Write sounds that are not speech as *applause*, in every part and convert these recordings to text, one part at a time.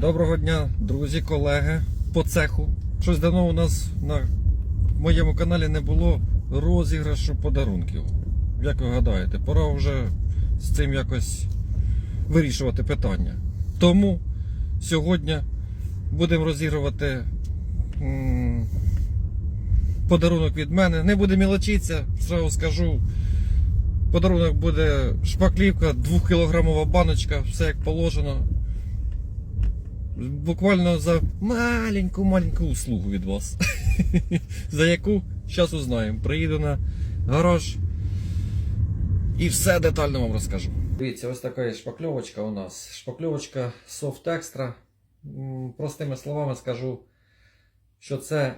Доброго дня, друзі, колеги по цеху. Щось давно у нас на моєму каналі не було розіграшу подарунків. Як ви гадаєте, пора вже з цим якось вирішувати питання. Тому сьогодні будемо розігрувати подарунок від мене. Не буде мілочитися, зразу скажу. Подарунок буде шпаклівка, 2-кілограмова баночка, все як положено. Буквально за маленьку-маленьку услугу від вас. *laughs* за яку зараз узнаємо. Приїду на гараж і все детально вам розкажу. Дивіться, ось така шпакльовочка у нас. Шпакльовочка Soft Extra. Простими словами скажу, що це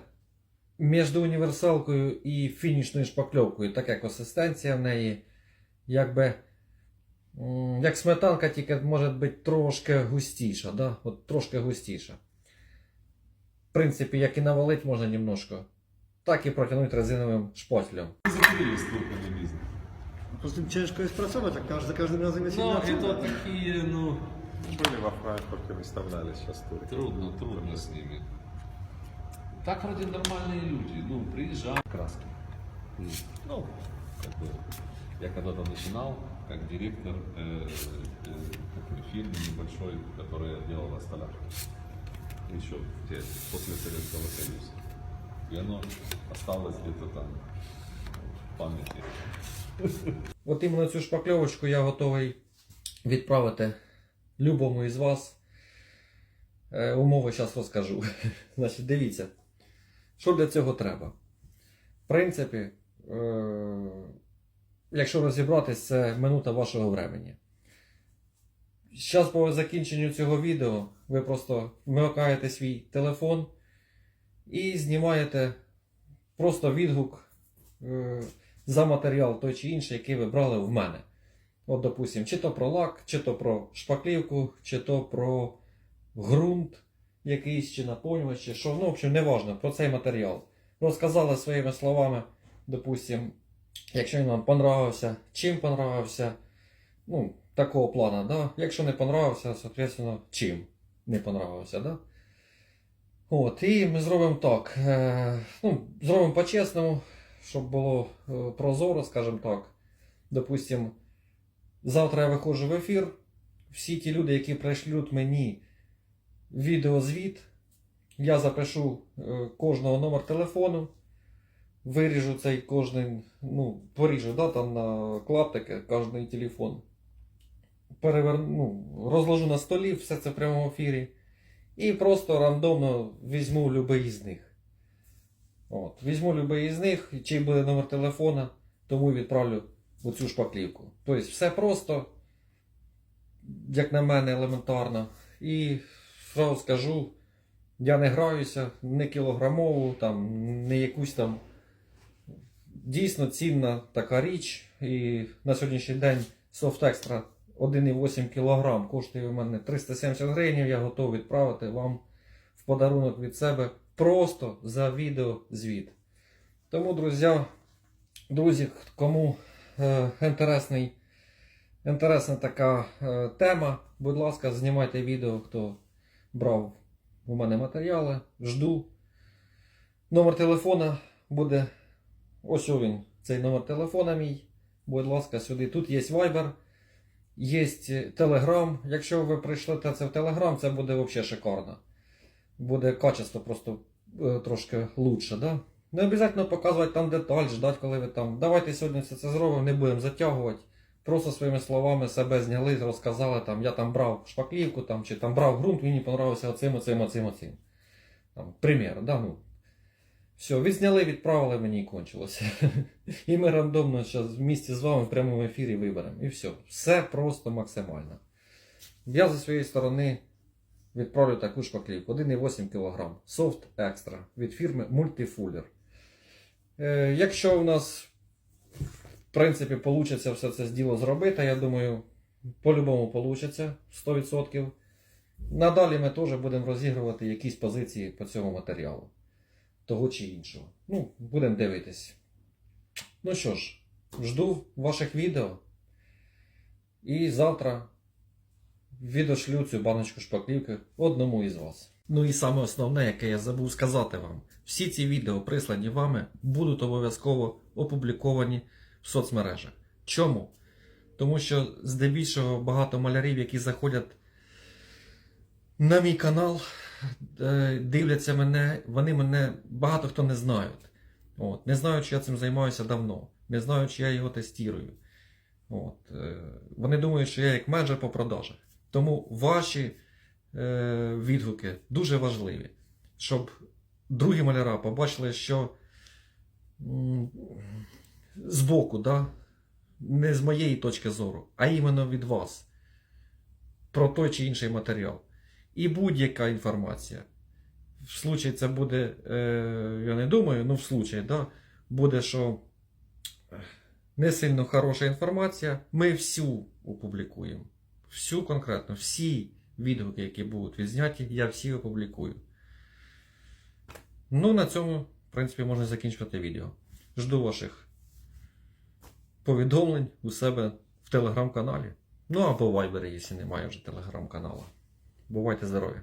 між універсалкою і фінішною шпакльовкою. Така консистенція в неї. Якби Як сметанка, тільки може бути трошки густіша, да? От трошки густіша. В принципі, як і навалить можна немножко, так і протягнути резиновим шпателем. Закурили столько на бизнес. Poza tym ciężko jest pracować, jak każdy, za każdym razem jest Ну, inna это cena. такие, ну, Были во Франкфурте, выставляли сейчас туры. трудно, трудно с ними. Так вроде нормальные люди, ну, приезжают. Краски. М. Ну, как бы, я когда-то начинал, как директор э, э, такой фирмы небольшой, которая делала столярку. Еще те, после Советского Союза. И оно осталось где-то там в памяти. От іменно цю шпакльовочку я готовий відправити любому із вас. Е, умови зараз розкажу. *laughs* Значить, дивіться, що для цього треба. В принципі, е, якщо розібратись, це минута вашого времени. Зараз по закінченню цього відео ви просто вмикаєте свій телефон і знімаєте просто відгук е, за матеріал той чи інший, який ви брали в мене. От, допустим, чи то про лак, чи то про шпаклівку, чи то про ґрунт якийсь, чи наповнювач, чи що. Ну, в общем, неважно, про цей матеріал. Розказали своїми словами, допустим, якщо він вам понравився, чим понравився, ну, такого плана, да? Якщо не понравився, соответственно, чим не понравився, да? От, і ми зробимо так. Е, ну, зробимо по-чесному, щоб було е, прозоро, скажімо так. Допустим, завтра я виходжу в ефір. Всі ті люди, які пришлють мені відеозвіт, я запишу е, кожного номер телефону, виріжу цей кожний, ну, поріжу да, там на клаптики кожний телефон. Переверну, ну, розложу на столі все це в прямому ефірі. І просто рандомно візьму будь-який з них. От, візьму будь-який з них, чий буде номер телефона, тому відправлю оцю шпаклівку. Тобто все просто, як на мене, елементарно. І зразу скажу, я не граюся, не кілограмову, там, не якусь там дійсно цінна така річ. І на сьогоднішній день Soft Extra 1,8 кг коштує у мене 370 гривень. Я готовий відправити вам в подарунок від себе просто за відеозвіт. Тому, друзі, друзі, кому е, інтересний, інтересна така е, тема, будь ласка, знімайте відео, хто брав у мене матеріали. Жду. Номер телефона буде. Ось він, цей номер телефона мій. Будь ласка, сюди. Тут є Viber. Є Telegram. Якщо ви прийшлете це в Telegram, це буде взагалі шикарно. Буде качество просто е, трошки лучше. Да? Не обов'язково показувати там деталь, ждати, коли ви там. Давайте сьогодні все це зробимо, не будемо затягувати. Просто своїми словами себе зняли, розказали, там, я там брав шпаклівку, там, чи там брав ґрунт, мені понравився оцим, оцим, оцим, оцим. Там, примір, да, ну. Все, відзняли, відправили, мені і кончилося. *laughs* І ми рандомно зараз в місті з вами в прямому ефірі виберемо. І все. Все просто максимально. Я зі своєї сторони відправлю таку шпаклівку 1,8 кг. Soft Extra від фірми Multifuller. Е, якщо у нас, в принципі, вийде все це діло зробити, я думаю, по-любому вийде 100%. Надалі ми теж будемо розігрувати якісь позиції по цьому матеріалу того чи іншого. Ну, будемо дивитись. Ну що ж, жду ваших відео. І завтра відошлю цю баночку шпаклівки одному із вас. Ну і саме основне, яке я забув сказати вам: всі ці відео, прислані вами, будуть обов'язково опубліковані в соцмережах. Чому? Тому що здебільшого багато малярів, які заходять на мій канал, е, дивляться мене, вони мене багато хто не знають. От. Не знають, що я цим займаюся давно. Не знають, що я його тестірую. От. е, Вони думають, що я як менеджер по продажах. Тому ваші е, відгуки дуже важливі, щоб другі маляра побачили, що збоку, да, не з моєї точки зору, а іменно від вас про той чи інший матеріал. І будь-яка інформація. В случай це буде, е, я не думаю, ну в случай, да, буде, що не сильно хороша інформація, ми всю опублікуємо. Всю конкретно, всі відгуки, які будуть відзняті, я всі опублікую. Ну, на цьому, в принципі, можна закінчувати відео. Жду ваших повідомлень у себе в телеграм-каналі. Ну або в вайбері, якщо немає вже телеграм-каналу. Бувайте здорові!